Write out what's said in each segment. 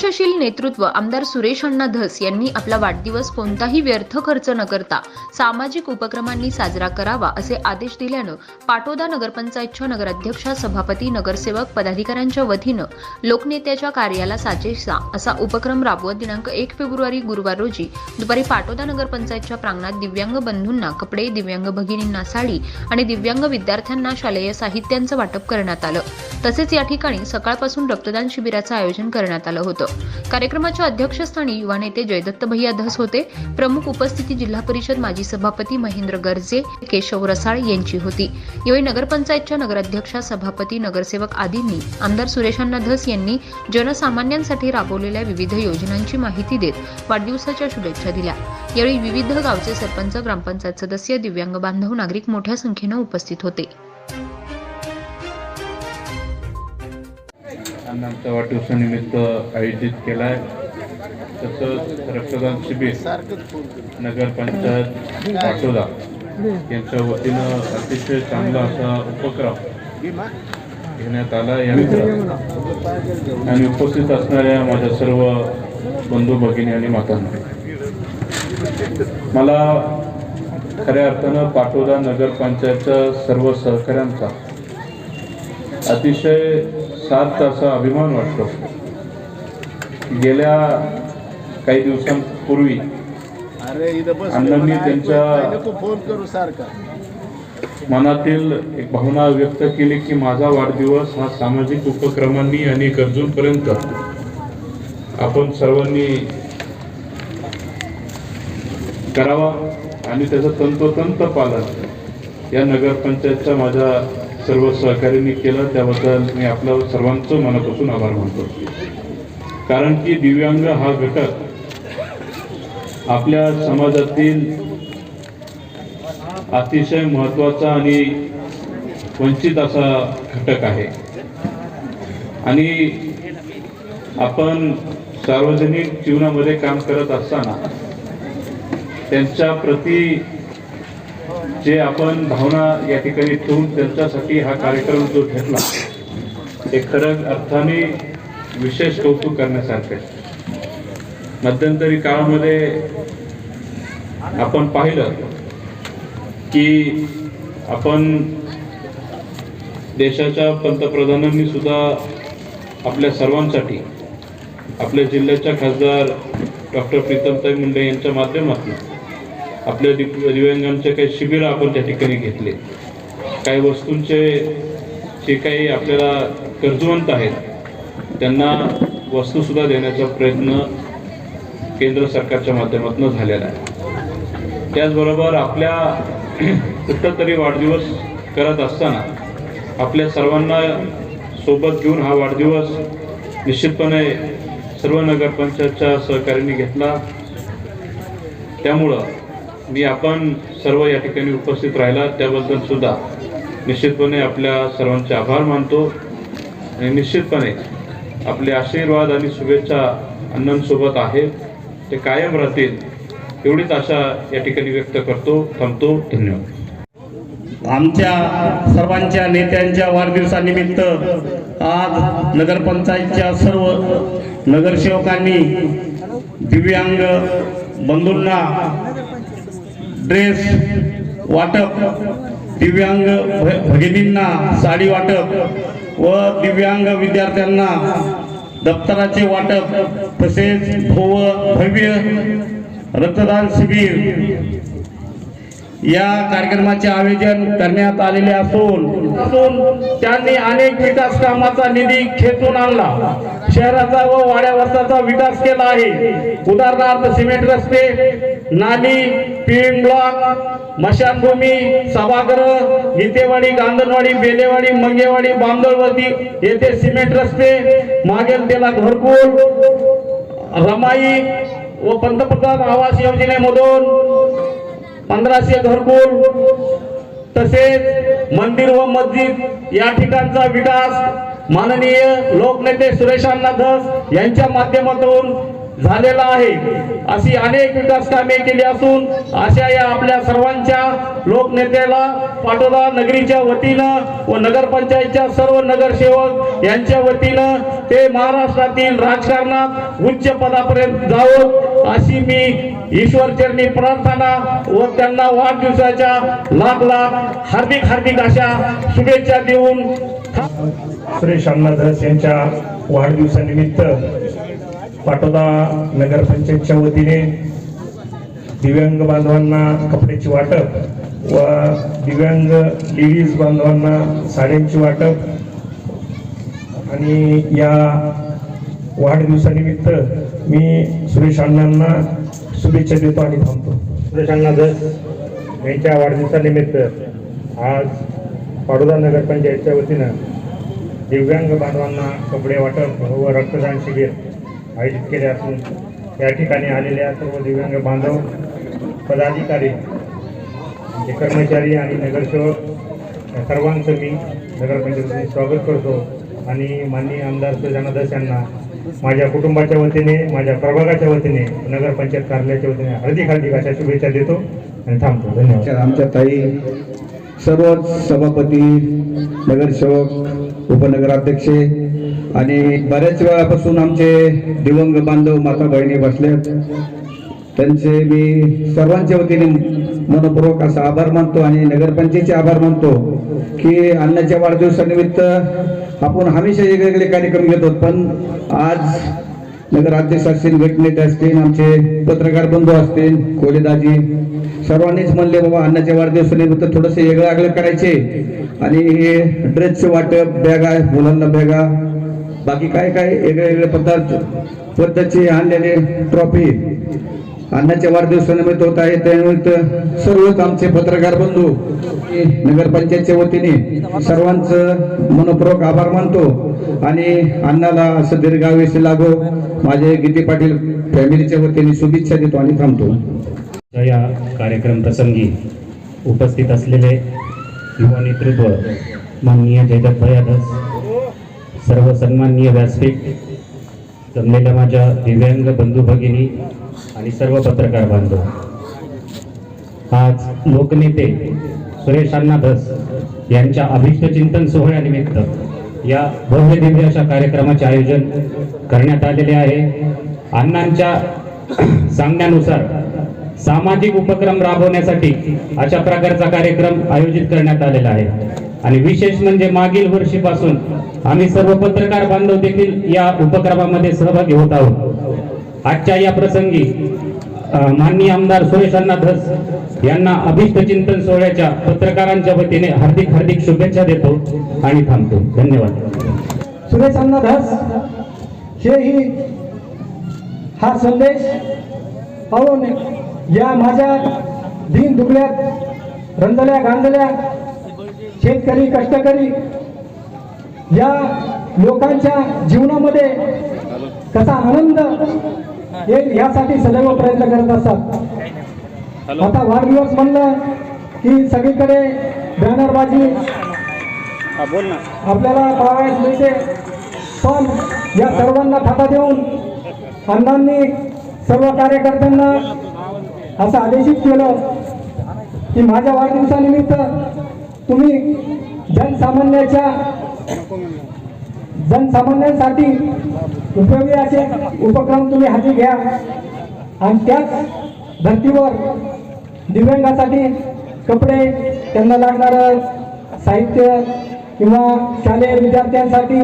संघर्षशील नेतृत्व आमदार सुरेश अण्णा धस यांनी आपला वाढदिवस कोणताही व्यर्थ खर्च न करता सामाजिक उपक्रमांनी साजरा करावा असे आदेश दिल्यानं पाटोदा नगरपंचायतच्या नगराध्यक्षा सभापती नगरसेवक पदाधिकाऱ्यांच्या वतीनं लोकनेत्याच्या कार्याला साजेसा असा उपक्रम राबवत दिनांक एक फेब्रुवारी गुरुवार रोजी दुपारी पाटोदा नगरपंचायतच्या प्रांगणात दिव्यांग बंधूंना कपडे दिव्यांग भगिनींना साडी आणि दिव्यांग विद्यार्थ्यांना शालेय साहित्यांचं वाटप करण्यात आलं. तसेच या ठिकाणी सकाळपासून रक्तदान शिबिराचं आयोजन करण्यात आलं होतं. कार्यक्रमाच्या अध्यक्षस्थानी युवा नेते जयदत्त भैया धस होते. प्रमुख उपस्थिती जिल्हा परिषद माजी सभापती महेंद्र गर्जे केशव रसाळ यांची होती. यावेळी नगरपंचायतच्या नगराध्यक्षा सभापती नगरसेवक आदींनी आमदार सुरेशांना धस यांनी जनसामान्यांसाठी राबवलेल्या विविध योजनांची माहिती देत वाढदिवसाच्या शुभेच्छा दिल्या. यावेळी विविध गावचे सरपंच ग्रामपंचायत सदस्य दिव्यांग बांधव नागरिक मोठ्या संख्येनं उपस्थित होते. आणि आमच्या वाढदिवसानिमित्त आयोजित केला आहे तसंच रक्तदान शिबिर नगरपंचायत पाटोदा यांच्या वतीनं अतिशय चांगला असा उपक्रम घेण्यात आला. या आणि उपस्थित असणाऱ्या माझ्या सर्व बंधू भगिनी आणि मातांना मला खऱ्या अर्थानं पाटोदा नगरपंचायतच्या सर्व सहकाऱ्यांचा अतिशय सात असा अभिमान वाटतो. गेल्या काही दिवसांपूर्वी अण्णांनी त्यांच्या- मनातील एक भावना व्यक्त केली की माझा वाढदिवस हा सामाजिक उपक्रमांनी आणि गरजूंपर्यंत आपण सर्वांनी करावा आणि त्याचं तंतोतंत पालन या नगरपंचायतच्या माझ्या सर्व सहकार्यांनी केलं त्याबद्दल मी आपलं सर्वांचं मनापासून आभार मानतो. कारण की दिव्यांग हा घटक आपल्या समाजातील अतिशय महत्त्वाचा आणि वंचित असा घटक आहे. आणि आपण सार्वजनिक जीवनामध्ये काम करत असताना त्यांच्या प्रती जे आपण भावना या ठिकाणी ठेवून त्यांच्यासाठी हा कार्यक्रम जो घेतला ते खरं अर्थाने विशेष कौतुक करण्यासारखं आहे. मध्यंतरी काळामध्ये आपण पाहिलं की आपण देशाच्या पंतप्रधानांनी सुद्धा आपल्या सर्वांसाठी आपल्या जिल्ह्याच्या खासदार डॉक्टर प्रीतमताई मुंडे यांच्या माध्यमातून आपल्या दिव दिव्यांगांचे काही शिबिरं आपण त्या ठिकाणी घेतले. काही वस्तूंचे जे काही आपल्याला गरजवंत आहेत त्यांना वस्तूसुद्धा देण्याचा प्रयत्न केंद्र सरकारच्या माध्यमातून झालेला आहे. त्याचबरोबर आपल्या कुठंतरी वाढदिवस करत असताना आपल्या सर्वांना सोबत घेऊन हा वाढदिवस निश्चितपणे सर्व नगरपंचायतच्या सहकार्याने घेतला. त्यामुळं मी आपण सर्व या ठिकाणी उपस्थित राहिला त्याबद्दल सुद्धा निश्चितपणे आपल्या सर्वांचे आभार मानतो. आणि निश्चितपणे आपले आशीर्वाद आणि शुभेच्छा अण्णांसोबत आहेत ते कायम राहतील एवढीच आशा या ठिकाणी व्यक्त करतो थांबतो. धन्यवाद. आमच्या सर्वांच्या नेत्यांच्या वाढदिवसानिमित्त आज नगरपंचायतच्या सर्व नगरसेवकांनी दिव्यांग बंधूंना ड्रेस वाटप दिव्यांग भ- भगिनींना साडी वाटप व दिव्यांग विद्यार्थ्यांना दप्तराचे वाटप तसेच भोव भव्य रक्तदान शिबिर. या कार्यक्रमाचे आयोजन करण्यात आलेले असून असून त्यांनी अनेक विकास कामाचा निधी खेचून आणला. शहराचा व वाड्यावरचा विकास केला आहे. उदाहरणार्थ सिमेंट रस्ते नाली पिंड ब्लॉक मशानभूमी सभागृह गीतेवाडी गांधणवाडी बेलेवाडी मंगेवाडी बांदळवती येथे सिमेंट रस्ते मागेल त्याला घरकुल रमाई व पंतप्रधान आवास योजनेमधून पंधराशे घरकुल तसेच मंदिर व मस्जिद या ठिकाणचा विकास माननीय लोकनेते सुरेश धस यांच्या माध्यमातून झालेला आहे. अशी अनेक विकास कामे केली असून अशा या आपल्या सर्वांच्या लोकनेत्याला पाटोदा नगरीच्या वतीनं व नगरपंचायतच्या सर्व नगरसेवक यांच्या वतीनं ते महाराष्ट्रातील राजकारणात उच्च पदापर्यंत जावं अशी मी ईश्वरचरणी प्रार्थना व त्यांना वाढदिवसाच्या लाख लाख हार्दिक हार्दिक अशा शुभेच्छा देऊन सुरेश अण्णा धस यांच्या वाढदिवसानिमित्त पाटोदा नगरपंचायतच्या वतीने दिव्यांग बांधवांना कपड्याची वाटप व दिव्यांग लेडीज बांधवांना साड्यांची वाटप आणि या वाढदिवसानिमित्त मी सुरेश अण्णांना शुभेच्छा देतो आणि थांबतो. सुरेश अण्णा जर यांच्या वाढदिवसानिमित्त आज पाडोदा नगरपंचायतच्या वतीनं दिव्यांग बांधवांना कपडे वाटप व रक्तदान शिबिर आयोजित केले असून या ठिकाणी आलेल्या सर्व दिव्यांग बांधव पदाधिकारी आमचे कर्मचारी आणि नगरसेवक या सर्वांचं मी नगरपंचायतीचे स्वागत करतो आणि माननीय आमदार सुजानादास यांना माझ्या कुटुंबाच्या वतीने माझ्या प्रभागाच्या वतीने नगरपंचायत कार्यालयाच्या वतीने हार्दिक हार्दिक अशा शुभेच्छा देतो आणि थांबतो. धन्यवाद. आमच्या ताई सर्व सभापती नगरसेवक उपनगराध्यक्ष आणि बऱ्याच वेळापासून आमचे दिवंग बांधव माता बहिणी बसल्यात त्यांचे मी सर्वांच्या वतीने मनपूर्वक असा आभार मानतो आणि नगरपंचायतीचे आभार मानतो की अण्णाच्या वाढदिवसानिमित्त आपण हमेशा वेगवेगळे कार्यक्रम घेतो पण आज नगराध्यक्ष असतील गटनेते असतील आमचे पत्रकार बंधू असतील कोलेदाजी सर्वांनीच म्हणले बाबा अण्णाच्या वाढदिवसानिमित्त थोडंसं वेगळं आगळं करायचे आणि हे ड्रेसचं वाटप बॅगा मुलांना बॅगा बाकी काय काय वेगळे वेगळे पदार्थ पद्धतचे आणलेले ट्रॉफी अण्णाच्या वाढदिवसानिमित्त होत आहे. त्यानिमित्त सर्वच आमचे पत्रकार बंधू नगरपंचायतच्या वतीने सर्वांचं मनपूर्वक आभार मानतो आणि अण्णाला असं दीर्घायुष्य लागो. माझे गीते पाटील फॅमिलीच्या वतीने शुभेच्छा देतो आणि थांबतो. या कार्यक्रम प्रसंगी उपस्थित असलेले युवा नेतृत्व माननीय जयदत्त यादव सर्व सन्माननीय व्यासपीठ जमलेल्या माझ्या दिव्यांग बंधू भगिनी आणि सर्व पत्रकार बांधव. आज लोकनेते सुरेश अण्णा धस यांच्या अभिष्ट चिंतन सोहळ्यानिमित्त या भव्य दिव्य अशा कार्यक्रमाचे आयोजन करण्यात आलेले आहे. अण्णांच्या सांगण्यानुसार सामाजिक उपक्रम राबवण्यासाठी अशा प्रकारचा कार्यक्रम आयोजित करण्यात आलेला आहे. आणि विशेष म्हणजे मागील वर्षीपासून आम्ही सर्व पत्रकार बांधव देखील या उपक्रमामध्ये सहभागी होत आहोत. आजच्या या प्रसंगी माननीय आमदार सुरेश अण्णा धस यांना अभिष्ट चिंतन सोहळ्याच्या पत्रकारांच्या वतीने हार्दिक हार्दिक शुभेच्छा देतो आणि थांबतो. धन्यवाद. सुरेश अण्णा धस हेही हा संदेश पाहून या माझ्या दिन दुबळ्यात रंजल्या गांजल्या शेतकरी कष्टकरी या लोकांच्या जीवनामध्ये कसा आनंद येईल यासाठी सदैव प्रयत्न करत असतात. आता वाढदिवस म्हणलं की सगळीकडे बॅनरबाजी आपल्याला पाहावयास मिळते. पण या सर्वांना थापा देऊन अण्णांनी सर्व कार्यकर्त्यांना असं आदेशित केलं की माझ्या वाढदिवसानिमित्त तुम्ही जनसामान्याच्या जनसामान्यांसाठी उपयोगी असे उपक्रम तुम्ही हाती घ्या. आणि त्याच धर्तीवर दिव्यांगासाठी कपडे त्यांना लागणारं साहित्य किंवा शालेय विद्यार्थ्यांसाठी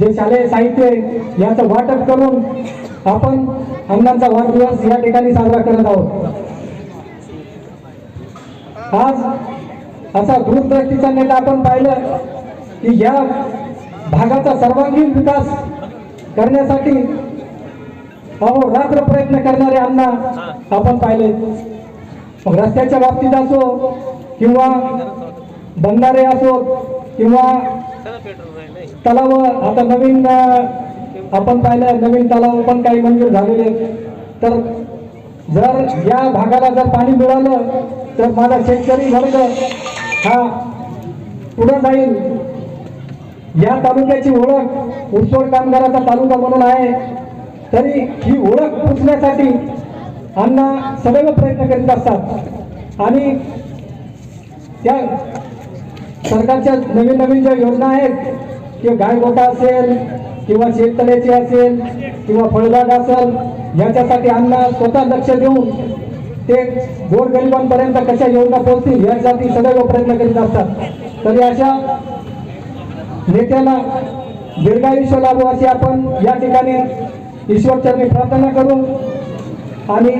जे शालेय साहित्य आहे याचं वाटप करून आपण अण्णांचा वाढदिवस या ठिकाणी साजरा करत आहोत. आज असा दूरदृष्टीचा नेता आपण पाहिलं की या भागाचा सर्वांगीण विकास करण्यासाठी अहो रात्र प्रयत्न करणारे अण्णा आपण पाहिले मग रस्त्याच्या बाबतीत असो किंवा बंधारे असो किंवा तलाव आता नवीन आपण पाहिलं नवीन तलाव पण काही मंजूर झालेले तर जर या भागाला जर पाणी मिळालं तर माझा शेतकरी वर्ग हा पुढे जाईल. या तालुक्याची ओळख ऊसतोड कामगाराचा तालुका म्हणून आहे. तरी ही ओळख पुसण्यासाठी अण्णा सदैव प्रयत्न करीत असतात. आणि त्या सरकारच्या नवीन नवीन ज्या योजना आहेत किंवा गायगोटा असेल किंवा शेततळ्याची असेल किंवा फळबाग असेल याच्यासाठी आम्हाला स्वतः लक्ष देऊन ते गोरगरिबांपर्यंत कशा योजना पोहोचतील यासाठी सदैव प्रयत्न करीत असतात. तरी अशा नेत्याला दीर्घायुष्य लाभू अशी आपण या ठिकाणी ईश्वरचरणी प्रार्थना करू आणि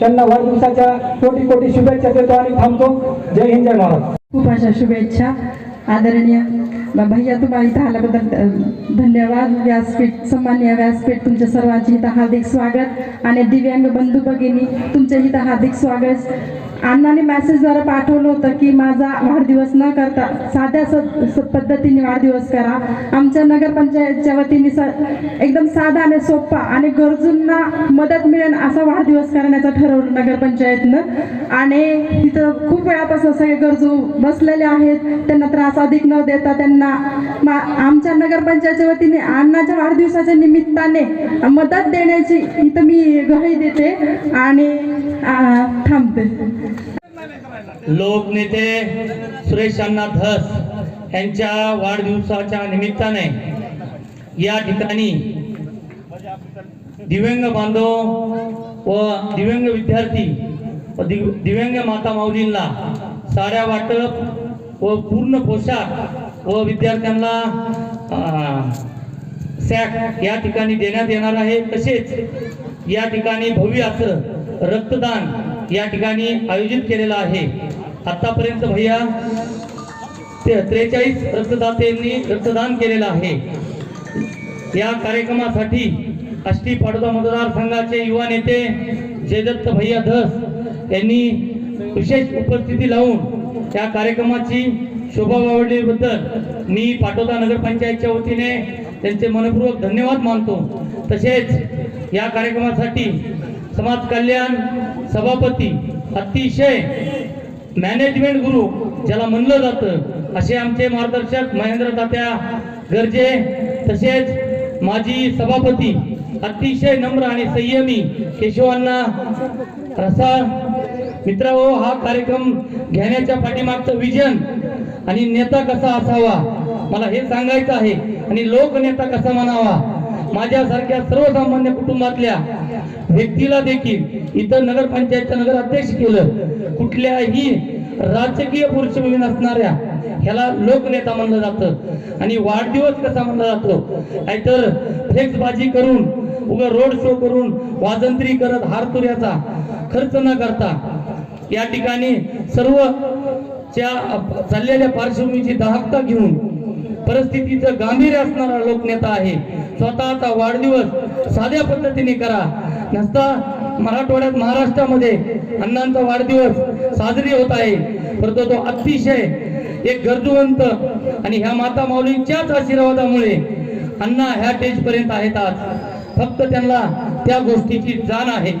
त्यांना वाढदिवसाच्या कोटी कोटी शुभेच्छा देतो आणि थांबतो. जय हिंद जय महाराज खूप अशा शुभेच्छा. आदरणीय भैया तुम्हाला इथं आल्याबद्दल धन्यवाद. व्यासपीठ सन्मान्य व्यासपीठ तुमच्या सर्वांचे इथं हार्दिक स्वागत. आणि दिव्यांग बंधू भगिनी तुमच्या इथं हार्दिक स्वागत. अण्णाने मेसेजद्वारे पाठवलं होतं की माझा वाढदिवस न करता साध्या स पद्धतीने वाढदिवस करा. आमच्या नगरपंचायतच्या वतीने स एकदम साधा आणि सोपा आणि गरजूंना मदत मिळेल असा वाढदिवस करण्याचं ठरवलं नगरपंचायतनं. आणि तिथं खूप वेळापासून सगळे गरजू बसलेले आहेत. त्यांना त्रास अधिक न देता त्यांना मा आमच्या नगरपंचायतच्या वतीने अण्णाच्या वाढदिवसाच्या निमित्ताने मदत देण्याची इथं मी ग्वाही देते आणि थांबते. लोकनेते सुरेश अण्णा धस यांच्या वाढदिवसाच्या निमित्ताने या ठिकाणी दिव्यांग बांधव व दिव्यांग विद्यार्थी व दिव्यांग माता माऊलींना साऱ्या वाटप व पूर्ण पोशाख व विद्यार्थ्यांना सॅक या ठिकाणी देण्यात येणार आहे. तसेच या ठिकाणी भव्य असं रक्तदान या ठिकाणी आयोजित केलेलं आहे. आतापर्यंत भैया ते त्रेचाळीस रक्तदात्यांनी रक्तदान केलेलं आहे. या कार्यक्रमासाठी आष्टी पाडोदा मतदारसंघाचे युवा नेते जयदत्त भैया धस यांनी विशेष उपस्थिती लावून त्या कार्यक्रमाची शोभा वाढवल्याबद्दल मी पाटोदा नगरपंचायतच्या वतीने त्यांचे मनपूर्वक धन्यवाद मानतो. तसेच या कार्यक्रमासाठी समाज कल्याण सभापती अतिशय मॅनेजमेंट गुरु ज्याला म्हणलं जातं असे आमचे मार्गदर्शक महेंद्र तात्या गरजे तसेच माजी सभापती अतिशय नम्र आणि संयमी केशवांना रसाळ मित्र हा कार्यक्रम घेण्याच्या पाठीमागचं विजन आणि नेता कसा असावा? मला हे सांगायचं आहे. आणि लोकनेता कसा म्हणावा? माझ्यासारख्या सर्वसामान्य कुटुंबातल्या व्यक्तीला देखील इथं नगरपंचायतच्या नगर अध्यक्ष केलं. कुठल्याही राजकीय पुरुषभूमी नसणाऱ्या ह्याला लोकनेता म्हणलं जातं. आणि वाढदिवस कसा म्हणला जातो? नाहीतर फ्लेक्सबाजी करून उगा रोड शो करून वाजंत्री करत हारतुऱ्याचा खर्च न करता या ठिकाणी सर्व च्या चाललेल्या पार्श्वभूमीची दाहकता घेऊन परिस्थितीचं गांभीर्य असणारा लोकनेता आहे. स्वतःचा वाढदिवस साध्या पद्धतीने करा. नसता मराठवाड्यात महाराष्ट्रामध्ये अण्णांचा वाढदिवस साजरी होत आहे. परंतु तो अतिशय एक गरजूवंत आणि ह्या माता माऊलींच्याच आशीर्वादामुळे अण्णा ह्या स्टेज पर्यंत आहेत आज. फक्त त्यांना त्या गोष्टीची जाण आहे.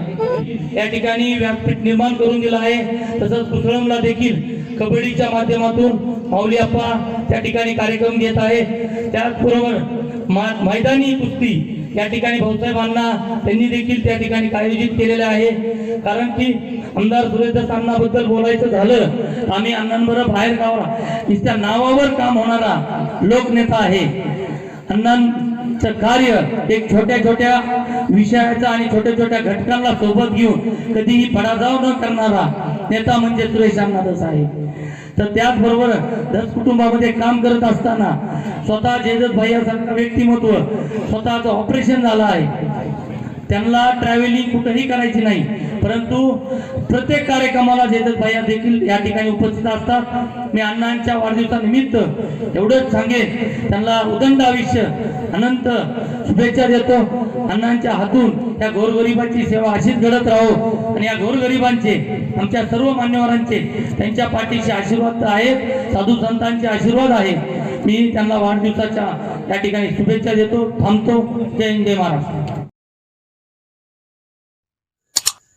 या ठिकाणी व्यासपीठ निर्माण करून दिलं आहे. तसंच पुसळमला देखील कबड्डीच्या माध्यमातून माऊली अप्पा त्या ठिकाणी कार्यक्रम घेत आहे त्याचबरोबर मा- मैदानी कुस्ती या ठिकाणी भाऊसाहेबांना त्यांनी देखील त्या ठिकाणी आयोजित केलेले आहे. कारण की आमदार सुरेंद्र अण्णाबद्दल बोलायचं झालं आम्ही अण्णांबरोबर बाहेर गावा. नुसत्या नावावर काम होणारा लोकनेता आहे. अण्णा कार्य एक छोट्या छोट्या विषयाचा आणि छोट्या छोट्या घटकांना सोबत घेऊन कधीही पराभव न करणारा नेता म्हणजे सुरेश अण्णादास आहे तर त्याचबरोबर दस कुटुंबामध्ये काम करत असताना स्वतः जयदत्त भैयासारखं व्यक्तिमत्व स्वतःचं ऑपरेशन झालं आहे. त्यांना ट्रॅव्हलिंग कुठंही करायची नाही. परंतु प्रत्येक कार्यक्रमाला जयदत्त भैया देखील या ठिकाणी उपस्थित असतात. मी अण्णांच्या वाढदिवसानिमित्त एवढंच सांगेन. त्यांना उदंड आयुष्य अनंत शुभेच्छा देतो. अण्णांच्या हातून त्या गोरगरिबाची सेवा अशीच घडत राहो आणि या गोरगरिबांचे आमच्या सर्व मान्यवरांचे त्यांच्या पाठीशी आशीर्वाद आहेत. साधू संतांचे आशीर्वाद आहे. मी त्यांना वाढदिवसाच्या या ठिकाणी शुभेच्छा देतो. थांबतो. जय हिंद जय महाराष्ट्र.